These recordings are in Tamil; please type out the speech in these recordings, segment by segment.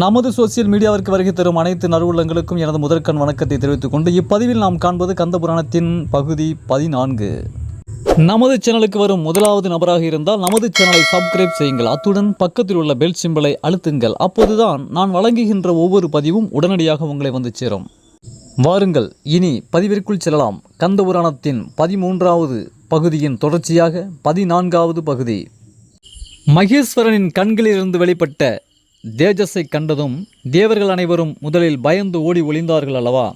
நமது சோசியல் மீடியாவிற்கு வருகை தரும் அனைத்து நறுவுள்ளங்களுக்கும் எனது முதற்கண் வணக்கத்தை தெரிவித்துக் கொண்டு இப்பதிவில் நாம் காண்பது கந்த புராணத்தின் பகுதி பதினான்கு. நமது சேனலுக்கு வரும் முதலாவது நபராக இருந்தால் நமது சேனலை சப்ஸ்கிரைப் செய்யுங்கள். அத்துடன் பக்கத்தில் உள்ள பெல் சிம்பிளை அழுத்துங்கள். அப்போதுதான் நான் வழங்குகின்ற ஒவ்வொரு பதிவும் உடனடியாக உங்களை வந்து சேரும். வாருங்கள் இனி பதிவிற்குள் செல்லலாம். கந்த புராணத்தின் பதிமூன்றாவது பகுதியின் தொடர்ச்சியாக பதினான்காவது பகுதி. மகேஸ்வரனின் கண்களிலிருந்து வெளிப்பட்ட தேஜஸை கண்டதும் தேவர்கள் அனைவரும் முதலில் பயந்து ஓடி ஒளிந்தார்கள் அல்லவா?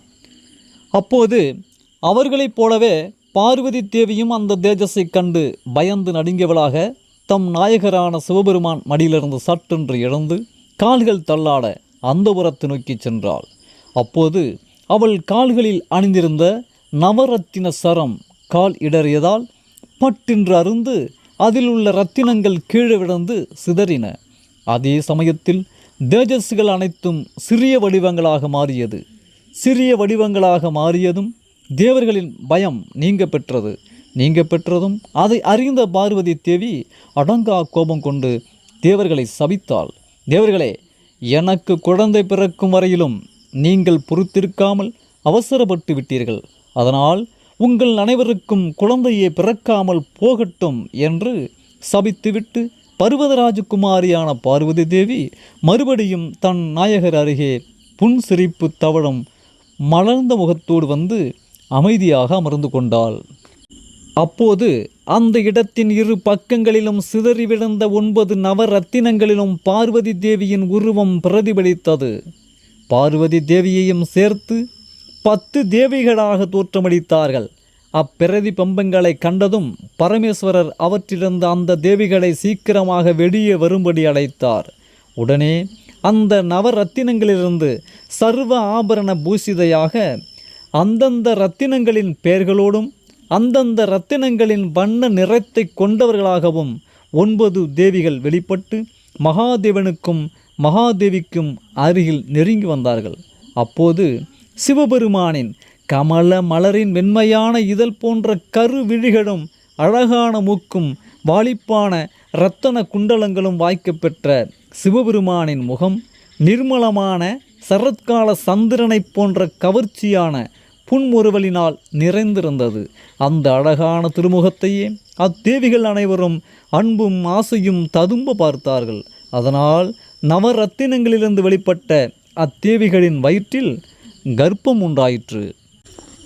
அப்போது அவர்களைப் போலவே பார்வதி தேவியும் அந்த தேஜஸை கண்டு பயந்து நடுங்கியவளாக தம் நாயகரான சிவபெருமான் மடியிலிருந்து சட்டென்று இழந்து கால்கள் தள்ளாட அந்தபுரத்தை நோக்கிச் சென்றாள். அப்போது அவள் கால்களில் அணிந்திருந்த நவரத்தின சரம் கால் இடறியதால் பட்டின்று அருந்து அதில் உள்ள ரத்தினங்கள் கீழே விழுந்து சிதறின. அதே சமயத்தில் தேஜஸ்கள் அனைத்தும் சிறிய வடிவங்களாக மாறியது. சிறிய வடிவங்களாக மாறியதும் தேவர்களின் பயம் நீங்க பெற்றது நீங்க பெற்றதும் அதை அறிந்த பார்வதி தேவி அடங்கா கோபம் கொண்டு தேவர்களை சபித்தாள். தேவர்களே எனக்கு குழந்தை பிறக்கும் வரையிலும் நீங்கள் பொறுத்திருக்காமல் அவசரப்பட்டு விட்டீர்கள். அதனால் உங்கள் அனைவருக்கும் குழந்தையை பிறக்காமல் போகட்டும் என்று சபித்துவிட்டு பர்வதராஜகுமாரியான பார்வதி தேவி மறுபடியும் தன் நாயகர் அருகே புன்சிரிப்பு தவழும் மலர்ந்த முகத்தோடு வந்து அமைதியாக அமர்ந்து கொண்டாள். அப்போது அந்த இடத்தின் இரு பக்கங்களிலும் சிதறி விழுந்த ஒன்பது நவரத்தினங்களிலும் பார்வதி தேவியின் உருவம் பிரதிபலித்தது. பார்வதி தேவியையும் சேர்த்து பத்து தேவிகளாக தோற்றமளித்தார்கள். அப்பிரதி பம்பங்களை கண்டதும் பரமேஸ்வரர் அவற்றிலிருந்த அந்த தேவிகளை சீக்கிரமாக வெளியே வரும்படி அழைத்தார். உடனே அந்த நவரத்தினங்களிலிருந்து சர்வ ஆபரண பூசிதையாக அந்தந்த இரத்தினங்களின் பெயர்களோடும் அந்தந்த இரத்தினங்களின் வண்ண நிறத்தை கொண்டவர்களாகவும் ஒன்பது தேவிகள் வெளிப்பட்டு மகாதேவனுக்கும் மகாதேவிக்கும் அருகில் நெருங்கி வந்தார்கள். அப்போது சிவபெருமானின் கமல மலரின் வெண்மையான இதழ் போன்ற கருவிழிகளும் அழகான மூக்கும் வாலிப்பான இரத்தன குண்டலங்களும் வாய்க்கப்பெற்ற சிவபெருமானின் முகம் நிர்மலமான சரத்கால சந்திரனைப் போன்ற கவர்ச்சியான புன்முறுவலினால் நிறைந்திருந்தது. அந்த அழகான திருமுகத்தையே அத்தேவிகள் அனைவரும் அன்பும் ஆசையும் ததும்ப பார்த்தார்கள். அதனால் நவரத்தினங்களிலிருந்து வெளிப்பட்ட அத்தேவிகளின் வயிற்றில் கர்ப்பம் உண்டாயிற்று.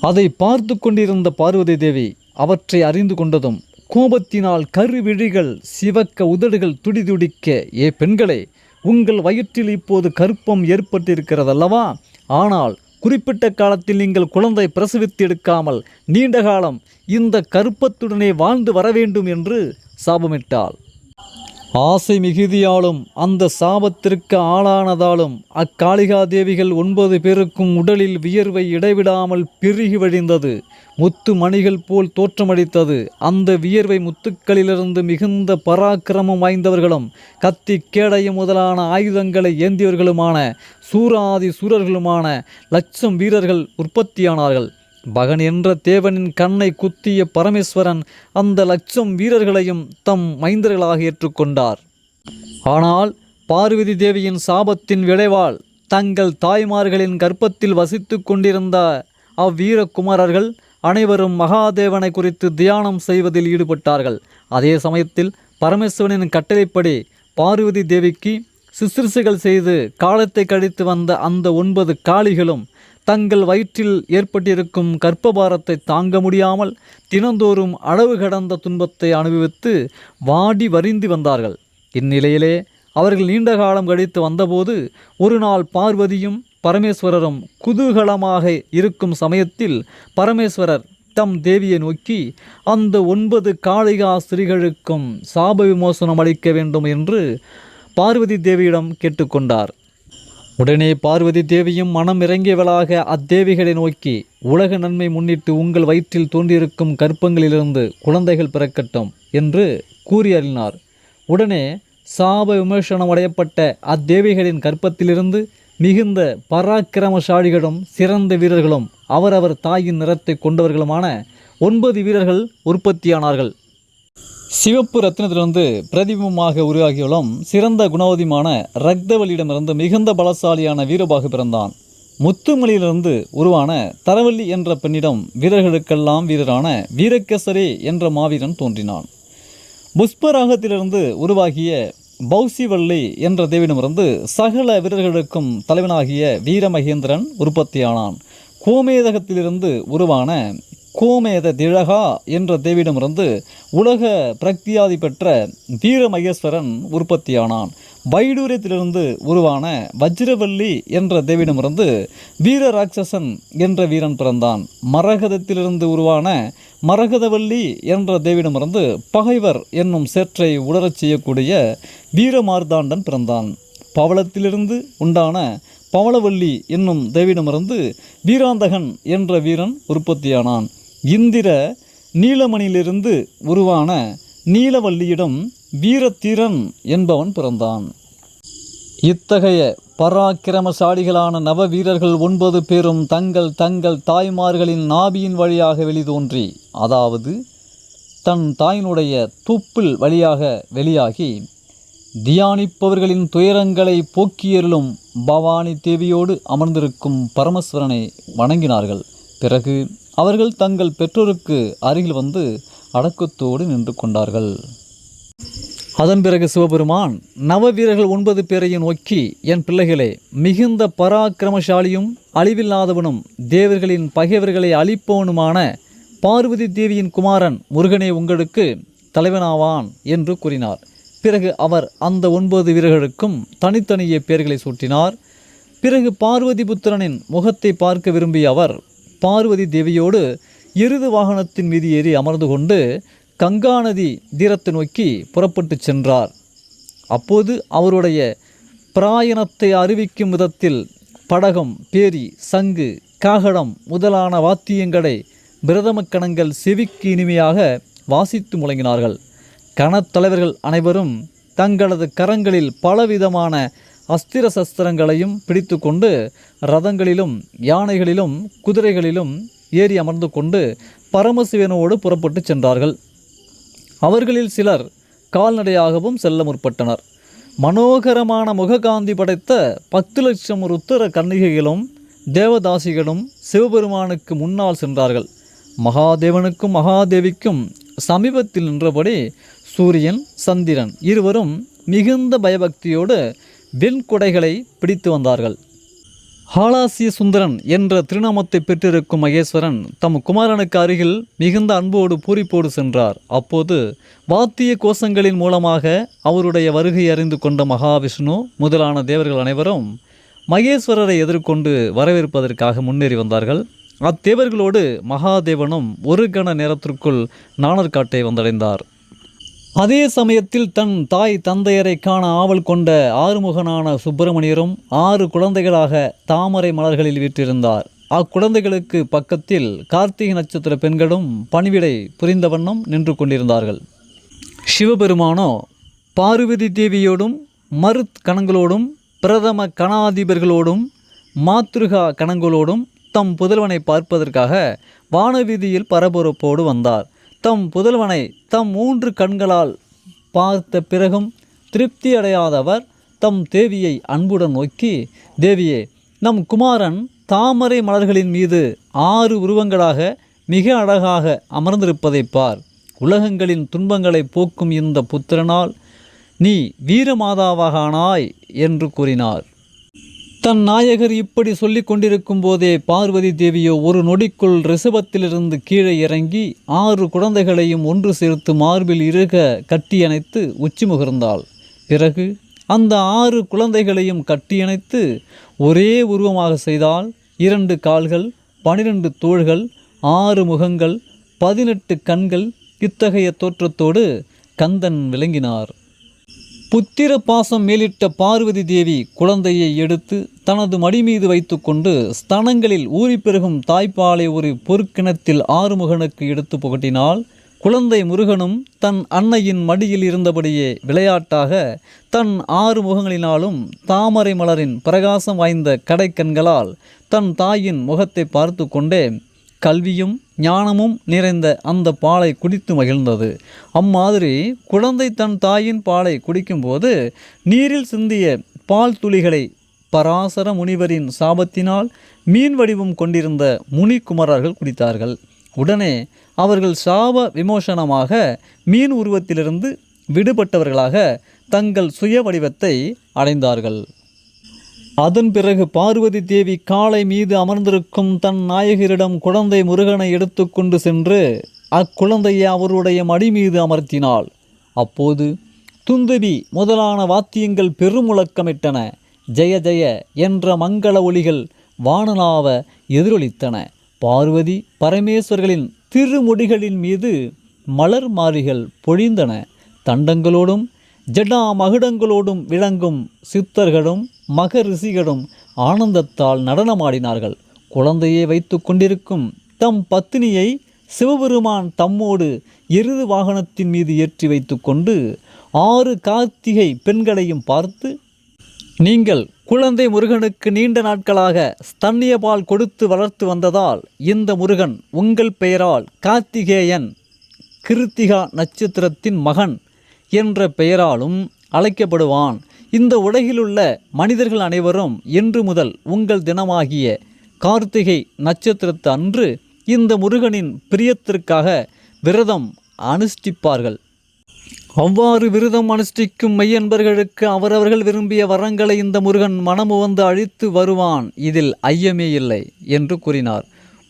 அதை பார்த்து கொண்டிருந்த பார்வதி தேவி அவற்றை அறிந்து கொண்டதும் கோபத்தினால் கருவிழிகள் சிவக்க உதடுகள் துடிதுடிக்க ஏ பெண்களே உங்கள் வயிற்றில் இப்போது கற்பம் ஏற்பட்டிருக்கிறதல்லவா? ஆனால் குறிப்பிட்ட காலத்தில் நீங்கள் குழந்தை பிரசவித்து எடுக்காமல் நீண்ட காலம் இந்த கருப்பத்துடனே வாழ்ந்து வர வேண்டும் என்று சாபமிட்டாள். ஆசை மிகுதியாலும் அந்த சாபத்திற்கு ஆளானதாலும் அக்காளிகா தேவிகள் ஒன்பது பேருக்கும் உடலில் வியர்வை இடைவிடாமல் பெருகி வழிந்தது. முத்து மணிகள் போல் தோற்றமளித்தது. அந்த வியர்வை முத்துக்களிலிருந்து மிகுந்த பராக்கிரமம் வாய்ந்தவர்களும் கத்தி கேடயம் முதலான ஆயுதங்களை ஏந்தியவர்களுமான சூராதி சூரர்களுமான லட்சம் வீரர்கள் உற்பத்தியானார்கள். பகன் என்ற தேவனின் கண்ணை குத்திய பரமேஸ்வரன் அந்த லட்சம் வீரர்களையும் தம் மைந்தர்களாக ஏற்றுக்கொண்டார். ஆனால் பார்வதி தேவியின் சாபத்தின் விளைவால் தங்கள் தாய்மார்களின் கர்ப்பத்தில் வசித்து கொண்டிருந்த அவ்வீரகுமாரர்கள் அனைவரும் மகாதேவனை குறித்து தியானம் செய்வதில் ஈடுபட்டார்கள். அதே சமயத்தில் பரமேஸ்வரனின் கட்டளைப்படி பார்வதி தேவிக்கு சிசிறுசுகள் செய்து காலத்தை கழித்து வந்த அந்த ஒன்பது காளிகளும் தங்கள் வயிற்றில் ஏற்பட்டிருக்கும் கர்ப்பபாரத்தை தாங்க முடியாமல் தினந்தோறும் அளவு கடந்த துன்பத்தை அனுபவித்து வாடி வரிந்து வந்தார்கள். இந்நிலையிலே அவர்கள் நீண்ட காலம் கழித்து வந்தபோது ஒரு நாள் பார்வதியும் பரமேஸ்வரரும் குதூகலமாக இருக்கும் சமயத்தில் பரமேஸ்வரர் தம் தேவியை நோக்கி அந்த ஒன்பது காளிகா ஸ்திரீகளுக்கும் சாப விமோசனம் அளிக்க வேண்டும் என்று பார்வதி தேவியிடம் கேட்டுக்கொண்டார். உடனே பார்வதி தேவியும் மனம் இறங்கியவளாக அத்தேவிகளை நோக்கி உலக நன்மை முன்னிட்டு உங்கள் வயிற்றில் தோன்றியிருக்கும் கற்பங்களிலிருந்து குழந்தைகள் பிறக்கட்டும் என்று கூறி அருளினார் உடனே சாப விமர்சனம் அடையப்பட்ட அத்தேவிகளின் கற்பத்திலிருந்து மிகுந்த பராக்கிரமசாலிகளும் சிறந்த வீரர்களும் அவரவர் தாயின் நிறத்தை கொண்டவர்களுமான ஒன்பது வீரர்கள் உற்பத்தியானார்கள். சிவப்பு ரத்தினத்திலிருந்து பிரதிபிம்பமாக உருவாகியவளும் சிறந்த குணவதிமான ரக்தவல்லியிடமிருந்து மிகுந்த பலசாலியான வீரபாகு பிறந்தான். முத்துமலியிலிருந்து உருவான தரவல்லி என்ற பெண்ணிடம் வீரர்களுக்கெல்லாம் வீரரான வீரக்கேசரே என்ற மாவீரன் தோன்றினான். புஷ்பராகத்திலிருந்து உருவாகிய பௌசிவள்ளி என்ற தேவிடமிருந்து சகல வீரர்களுக்கும் தலைவனாகிய வீரமகேந்திரன் உற்பத்தியானான். கோமேதகத்திலிருந்து உருவான கோமேத திழகா என்ற தேவிடமிருந்து உலக பிரக்தியாதி பெற்ற வீரமகேஸ்வரன் உற்பத்தியானான். வைடூரியத்திலிருந்து உருவான வஜ்ரவல்லி என்ற தேவியிடமிருந்து வீர ராட்சசன் என்ற வீரன் பிறந்தான். மரகதத்திலிருந்து உருவான மரகதவல்லி என்ற தேவியிடமிருந்து பகைவர் என்னும் சேற்றை உணரச் செய்யக்கூடிய வீரமார்தாண்டன் பிறந்தான். பவளத்திலிருந்து உண்டான பவளவல்லி என்னும் தேவியிடமிருந்து வீராந்தகன் என்ற வீரன் உற்பத்தியானான். இந்திர நீலமணியிலிருந்து உருவான நீலவல்லியிடம் வீரத்தீரன் என்பவன் பிறந்தான். இத்தகைய பராக்கிரமசாலிகளான நவ வீரர்கள் ஒன்பது பேரும் தங்கள் தங்கள் தாய்மார்களின் நாபியின் வழியாக வெளிதோன்றி அதாவது தன் தாயினுடைய துப்பில் வழியாக வெளியாகி தியானிப்பவர்களின் துயரங்களை போக்கியருளும் பவானி தேவியோடு அமர்ந்திருக்கும் பரமஸ்வரனை வணங்கினார்கள். பிறகு அவர்கள் தங்கள் பெற்றோருக்கு அருகில் வந்து அடக்கத்தோடு நின்று கொண்டார்கள். அதன் பிறகு சிவபெருமான் நவ வீரர்கள் ஒன்பது பேரையும் நோக்கி என் பிள்ளைகளே மிகுந்த பராக்கிரமசாலியும் அழிவில்லாதவனும் தேவர்களின் பகைவர்களை அழிப்பவனுமான பார்வதி தேவியின் குமாரன் முருகனே உங்களுக்கு தலைவனாவான் என்று கூறினார். பிறகு அவர் அந்த ஒன்பது வீரர்களுக்கும் தனித்தனியே பெயர்களை சூட்டினார். பிறகு பார்வதி புத்திரனின் முகத்தை பார்க்க விரும்பிய அவர் பார்வதி தேவியோடு எருது வாகனத்தின் மீது ஏறி அமர்ந்து கொண்டு கங்காநதி தீரத்தை நோக்கி புறப்பட்டுச் சென்றார். அப்போது அவருடைய பிராயணத்தை அறிவிக்கும் விதத்தில் படகம் பேரி சங்கு காகடம் முதலான வாத்தியங்களை பிரதமக்கணங்கள் செவிக்கு இனிமையாக வாசித்து முழங்கினார்கள். கணத்தலைவர்கள் அனைவரும் தங்களது கரங்களில் பலவிதமான அஸ்திர சஸ்திரங்களையும் பிடித்து கொண்டு ரதங்களிலும் யானைகளிலும் குதிரைகளிலும் ஏறி அமர்ந்து கொண்டு பரமசிவனோடு புறப்பட்டு சென்றார்கள். அவர்களில் சிலர் கால்நடையாகவும் செல்ல முற்பட்டனர். மனோகரமான முககாந்தி படைத்த பத்து லட்சம் ருத்திர கன்னிகைகளும் தேவதாசிகளும் சிவபெருமானுக்கு முன்னால் சென்றார்கள். மகாதேவனுக்கும் மகாதேவிக்கும் சமீபத்தில் நின்றபடி சூரியன் சந்திரன் இருவரும் மிகுந்த பயபக்தியோடு வெண்குடைகளை பிடித்து வந்தார்கள். ஹாலாசிய சுந்தரன் என்ற திருநாமத்தை பெற்றிருக்கும் மகேஸ்வரன் தம் குமாரனுக்கு அருகில் மிகுந்த அன்போடு பூரிப்போடு சென்றார். அப்போது வாத்திய கோஷங்களின் மூலமாக அவருடைய வருகை அறிந்து கொண்ட மகாவிஷ்ணு முதலான தேவர்கள் அனைவரும் மகேஸ்வரரை எதிர்கொண்டு வரவேற்பதற்காக முன்னேறி வந்தார்கள். அத்தேவர்களோடு மகாதேவனும் ஒரு கண நேரத்திற்குள் நாணர்காட்டை வந்தடைந்தார். அதே சமயத்தில் தன் தாய் தந்தையரை காண ஆவல் கொண்ட ஆறுமுகனான சுப்பிரமணியரும் ஆறு குழந்தைகளாக தாமரை மலர்களில் வீற்றிருந்தார். அக்குழந்தைகளுக்கு பக்கத்தில் கார்த்திகை நட்சத்திர பெண்களும் பணிவிடை புரிந்த வண்ணம் நின்று கொண்டிருந்தார்கள். சிவபெருமானோ பார்வதி தேவியோடும் மருத் கணங்களோடும் பிரதம கணாதிபர்களோடும் மாத்ருகா கணங்களோடும் தம் புதல்வனை பார்ப்பதற்காக வானவீதியில் பரபரப்போடு வந்தார். தம் புதல்வனை தம் மூன்று கண்களால் பார்த்த பிறகும் திருப்தி அடையாதவர் தம் தேவியை அன்புடன் நோக்கி தேவியே நம் குமாரன் தாமரை மலர்களின் மீது ஆறு உருவங்களாக மிக அழகாக அமர்ந்திருப்பதைப் பார். உலகங்களின் துன்பங்களை போக்கும் இந்த புத்திரனால் நீ வீரமாதாவாக ஆனாய் என்று கூறினார். தன் நாயகர் இப்படி சொல்லிக் கொண்டிருக்கும் போதே பார்வதி தேவியோ ஒரு நொடிக்குள் ரிசபத்திலிருந்து கீழே இறங்கி ஆறு குழந்தைகளையும் ஒன்று சேர்த்து மார்பில் இருக கட்டியணைத்து உச்சி முகர்ந்தாள். பிறகு அந்த ஆறு குழந்தைகளையும் கட்டியணைத்து ஒரே உருவமாக செய்தால் இரண்டு கால்கள் பனிரெண்டு தோள்கள் ஆறு முகங்கள் பதினெட்டு கண்கள் இத்தகைய தோற்றத்தோடு கந்தன் விளங்கினார். புத்திர பாசம் மேலிட்ட பார்வதி தேவி குழந்தையை எடுத்து தனது மடி மீது வைத்துக்கொண்டு ஸ்தனங்களில் ஊறி பெருகும் தாய்ப்பாலை ஒரு பொற்கிணத்தில் ஆறுமுகனுக்கு எடுத்து புகட்டினால் குழந்தை முருகனும் தன் அன்னையின் மடியில் இருந்தபடியே விளையாட்டாக தன் ஆறு முகங்களினாலும் தாமரை மலரின் பிரகாசம் வாய்ந்த கடைக்கண்களால் தன் தாயின் முகத்தை பார்த்து கொண்டே கல்வியும் ஞானமும் நிறைந்த அந்த பாலை குடித்து மகிழ்ந்தது. அம்மாதிரி குழந்தை தன் தாயின் பாலை குடிக்கும்போது நீரில் சிந்திய பால் துளிகளை பராசர முனிவரின் சாபத்தினால் மீன் வடிவம் கொண்டிருந்த முனிக்குமரர்கள் குடித்தார்கள். உடனே அவர்கள் சாப விமோசனமாக மீன் உருவத்திலிருந்து விடுபட்டவர்களாக தங்கள் சுய வடிவத்தை அடைந்தார்கள். அதன் பிறகு பார்வதி தேவி காளை மீது அமர்ந்திருக்கும் தன் நாயகரிடம் குழந்தை முருகனை எடுத்துக்கொண்டு சென்று அக்குழந்தையை அவருடைய மடி மீது அமர்த்தினாள். அப்போது துந்துபி முதலான வாத்தியங்கள் பெருமுழக்கமிட்டன. ஜெய ஜெய என்ற மங்கள ஒளிகள் வானலாவ எதிரொலித்தன. பார்வதி பரமேஸ்வர்களின் திருமுடிகளின் மீது மலர் மாறிகள் பொழிந்தன. தண்டங்களோடும் ஜடா மகுடங்களோடும் விளங்கும் சித்தர்களும் மக ரிஷிகளும் ஆனந்தத்தால் நடனமாடினார்கள். குழந்தையை வைத்து கொண்டிருக்கும் தம் பத்தினியை சிவபெருமான் தம்மோடு எருது வாகனத்தின் மீது ஏற்றி வைத்துக்கொண்டு ஆறு கார்த்திகை பெண்களையும் பார்த்து நீங்கள் குழந்தை முருகனுக்கு நீண்ட நாட்களாக ஸ்தன்னிய பால் கொடுத்து வளர்த்து வந்ததால் இந்த முருகன் உங்கள் பெயரால் கார்த்திகேயன் கிருத்திகா நட்சத்திரத்தின் மகன் என்ற பெயராலும் அழைக்கப்படுவான். இந்த உலகிலுள்ள மனிதர்கள் அனைவரும் இன்று முதல் உங்கள் தினமாகிய கார்த்திகை நட்சத்திரத்து அன்று இந்த முருகனின் பிரியத்திற்காக விரதம் அனுஷ்டிப்பார்கள். அவ்வாறு விரதம் அனுஷ்டிக்கும் மெய்யன்பர்களுக்கு அவரவர்கள் விரும்பிய வரங்களை இந்த முருகன் மனமுவந்து அழித்து வருவான். இதில் ஐயமே இல்லை என்று கூறினார்.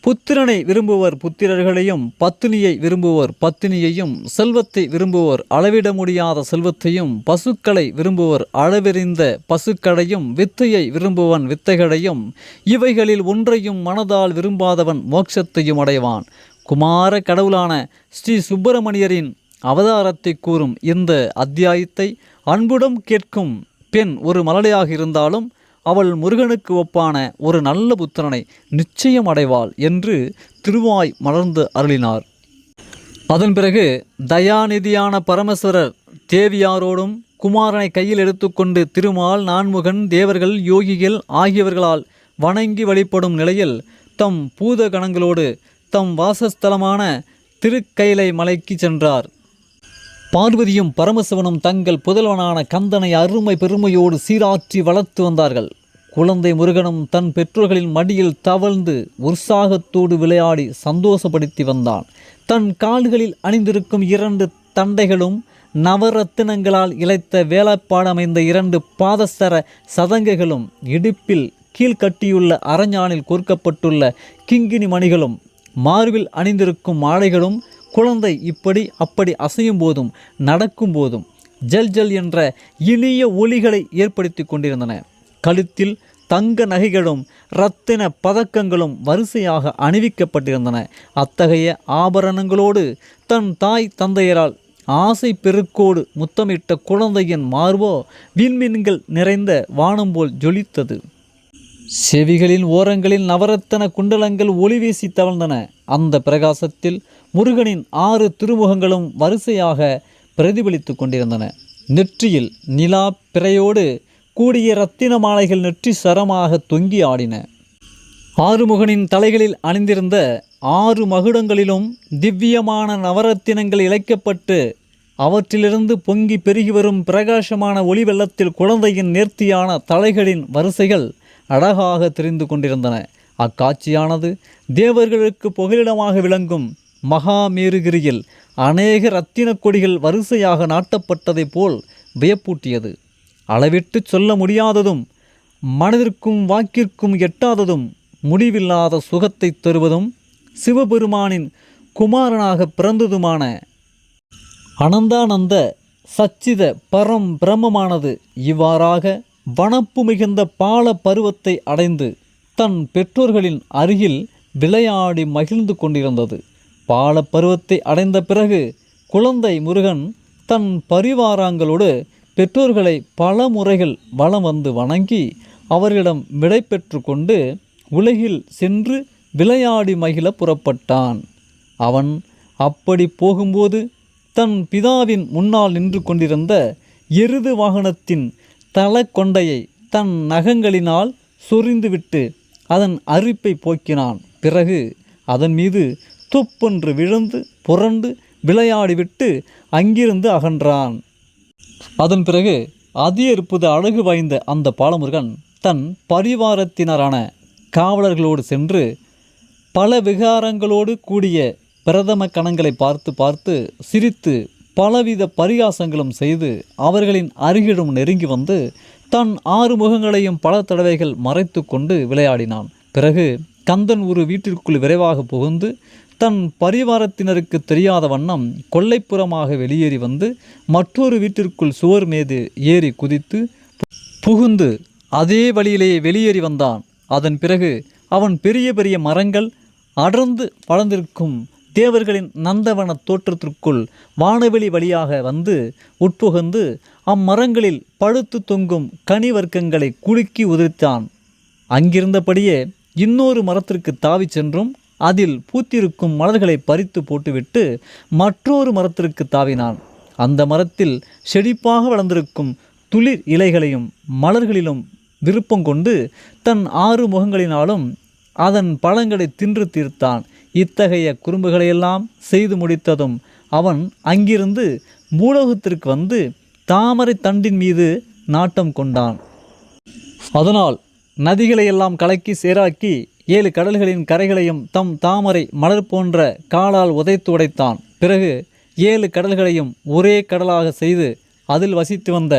புத்திரனை விரும்புவர் புத்திரர்களையும் பத்தினியை விரும்புவோர் பத்தினியையும் செல்வத்தை விரும்புவோர் அளவிட முடியாத செல்வத்தையும் பசுக்களை விரும்புவோர் அளவெறிந்த பசுக்களையும் வித்தையை விரும்புவன் வித்தைகளையும் இவைகளில் ஒன்றையும் மனதால் விரும்பாதவன் மோட்சத்தையும் அடைவான். குமார கடவுளான ஸ்ரீ சுப்பிரமணியரின் அவதாரத்தை கூறும் இந்த அத்தியாயத்தை அன்புடன் கேட்கும் பெண் ஒரு மலடையாக இருந்தாலும் அவள் முருகனுக்கு ஒப்பான ஒரு நல்ல புத்திரனை நிச்சயம் அடைவாள் என்று திருவாய் மலர்ந்து அருளினார். அதன் பிறகு தயாநிதியான பரமேஸ்வரர் தேவியாரோடும் குமாரனை கையில் எடுத்துக்கொண்டு திருமால் நான்முகன் தேவர்கள் யோகிகள் ஆகியவர்களால் வணங்கி வழிபடும் நிலையில் தம் பூத கணங்களோடு தம் வாசஸ்தலமான திருக்கைலை மலைக்கு சென்றார். பார்வதியும் பரமசிவனும் தங்கள் புதல்வனான கந்தனை அருமை பெருமையோடு சீராற்றி வளர்த்து வந்தார்கள். குழந்தை முருகனும் தன் பெற்றோர்களின் மடியில் தவழ்ந்து உற்சாகத்தோடு விளையாடி சந்தோஷப்படுத்தி வந்தான். தன் கால்களில் அணிந்திருக்கும் இரண்டு தண்டைகளும் நவரத்தினங்களால் இழைத்த வேலைப்பாடு அமைந்த இரண்டு பாதசர சதங்கைகளும் இடுப்பில் கீழ்கட்டியுள்ள அரஞ்சானில் கோர்க்கப்பட்டுள்ள கிங்கினி மணிகளும் மார்பில் அணிந்திருக்கும் மாலைகளும் குழந்தை இப்படி அப்படி அசையும் போதும் நடக்கும் போதும் ஜல் ஜல் என்ற இனிய ஒலிகளை ஏற்படுத்தி கொண்டிருந்தன. கழுத்தில் தங்க நகைகளும் இரத்தின பதக்கங்களும் வரிசையாக அணிவிக்கப்பட்டிருந்தன. அத்தகைய ஆபரணங்களோடு தன் தாய் தந்தையரால் ஆசை பெருக்கோடு முத்தமிட்ட குழந்தையின் மார்போ விண்மீன்கள் நிறைந்த வானம் போல் ஜொலித்தது. செவிகளின் ஓரங்களில் நவரத்தன குண்டலங்கள் ஒளி வீசி தவழ்ந்தன. அந்த பிரகாசத்தில் முருகனின் ஆறு திருமுகங்களும் வரிசையாக பிரதிபலித்து கொண்டிருந்தன. நெற்றியில் நிலா பிறையோடு கூடிய இரத்தின மாலைகள் நெற்றி சரமாக தொங்கி ஆடின. ஆறுமுகனின் தலைகளில் அணிந்திருந்த ஆறு மகுடங்களிலும் திவ்யமான நவரத்தினங்கள் இழைக்கப்பட்டு அவற்றிலிருந்து பொங்கி பெருகி வரும் பிரகாசமான ஒளி வெள்ளத்தில் குழந்தையின் நேர்த்தியான தலைகளின் வரிசைகள் அழகாக தெரிந்து கொண்டிருந்தன. அக்காட்சியானது தேவர்களுக்கு புகலிடமாக விளங்கும் மகாமேருகிரியில் அநேக இரத்தின கொடிகள் வரிசையாக நாட்டப்பட்டதைப் போல் வியப்பூட்டியது. அளவிட்டு சொல்ல முடியாததும் மனதிற்கும் வாக்கிற்கும் எட்டாததும் முடிவில்லாத சுகத்தை தருவதும் சிவபெருமானின் குமாரனாக பிறந்ததுமான அனந்தானந்த சச்சித பரம் பிரம்மமானது இவ்வாறாக வனப்பு மிகுந்த பால பருவத்தை அடைந்து தன் பெற்றோர்களின் அருகில் விளையாடி மகிழ்ந்து கொண்டிருந்தது. பால பருவத்தை அடைந்த பிறகு குழந்தை முருகன் தன் பரிவாரங்களோடு பெற்றோர்களை பல முறைகள் வலம் வந்து வணங்கி அவர்களிடம் விடை பெற்று கொண்டு உலகில் சென்று விளையாடி மகிழ புறப்பட்டான். அவன் அப்படி போகும்போது தன் பிதாவின் முன்னால் நின்று கொண்டிருந்த எருது வாகனத்தின் தலக்கொண்டையை தன் நகங்களினால் சொரிந்துவிட்டு அதன் அரிப்பை போக்கினான். பிறகு அதன் மீது துப்பென்று விழுந்து புரண்டு விளையாடிவிட்டு அங்கிருந்து அகன்றான். அதன் பிறகு அதி அற்புத அழகு வாய்ந்த அந்த பாலமுருகன் தன் பரிவாரத்தினரான காவலர்களோடு சென்று பல விகாரங்களோடு கூடிய பிரதம கணங்களை பார்த்து பார்த்து சிரித்து பலவித பரிகாசங்களும் செய்து அவர்களின் அருகிலும் நெருங்கி வந்து தன் ஆறு முகங்களையும் பல தடவைகள் மறைத்து கொண்டு விளையாடினான். பிறகு கந்தன் ஒரு வீட்டிற்குள் விரைவாக புகுந்து தன் பரிவாரத்தினருக்கு தெரியாத வண்ணம் கொல்லைப்புறமாக வெளியேறி வந்து மற்றொரு வீட்டிற்குள் சுவர் மீது ஏறி குதித்து புகுந்து அதே வழியிலேயே வெளியேறி வந்தான். அதன் பிறகு அவன் பெரிய பெரிய மரங்கள் அடர்ந்து வளர்ந்திருக்கும் தேவர்களின் நந்தவன தோற்றத்திற்குள் வானவெளி வழியாக வந்து உட்புகுந்து அம்மரங்களில் படுத்து தொங்கும் கனி வர்க்கங்களை குலுக்கி உதிர்த்தான். அங்கிருந்தபடியே இன்னொரு மரத்திற்கு தாவி சென்றும் அதில் பூத்திருக்கும் மலர்களை பறித்து போட்டுவிட்டு மற்றொரு மரத்திற்கு தாவினான். அந்த மரத்தில் செழிப்பாக வளர்ந்திருக்கும் துளிர் இலைகளையும் மலர்களிலும் விருப்பம் கொண்டு தன் ஆறு முகங்களினாலும் அதன் பழங்களை தின்று தீர்த்தான். இத்தகைய குறும்புகளையெல்லாம் செய்து முடித்ததும் அவன் அங்கிருந்து பூலோகத்திற்கு வந்து தாமரை தண்டின் மீது நாட்டம் கொண்டான். அதனால் நதிகளையெல்லாம் கலக்கி சேராக்கி ஏழு கடல்களின் கரைகளையும் தம் தாமரை மலர் போன்ற காலால் உதைத்து உடைத்தான். பிறகு ஏழு கடல்களையும் ஒரே கடலாக செய்து அதில் வசித்து வந்த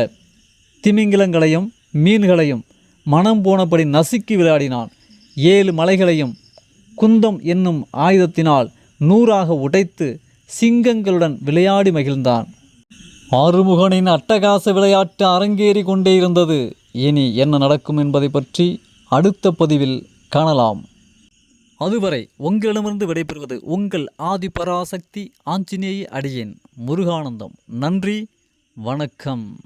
திமிங்கிலங்களையும் மீன்களையும் மனம் போனபடி நசுக்கி விளையாடினான். ஏழு மலைகளையும் குந்தம் என்னும் ஆயுதத்தினால் நூறாக உடைத்து சிங்கங்களுடன் விளையாடி மகிழ்ந்தான். ஆறுமுகனின் அட்டகாச விளையாட்டு அரங்கேறி கொண்டே இருந்தது. இனி என்ன நடக்கும் என்பதை பற்றி அடுத்த பதிவில் காணலாம். அதுவரை உங்களிடமிருந்து விடைபெறுவது உங்கள் ஆதிபராசக்தி ஆஞ்சநேய அடியேன். முருகானந்தம். நன்றி. வணக்கம்.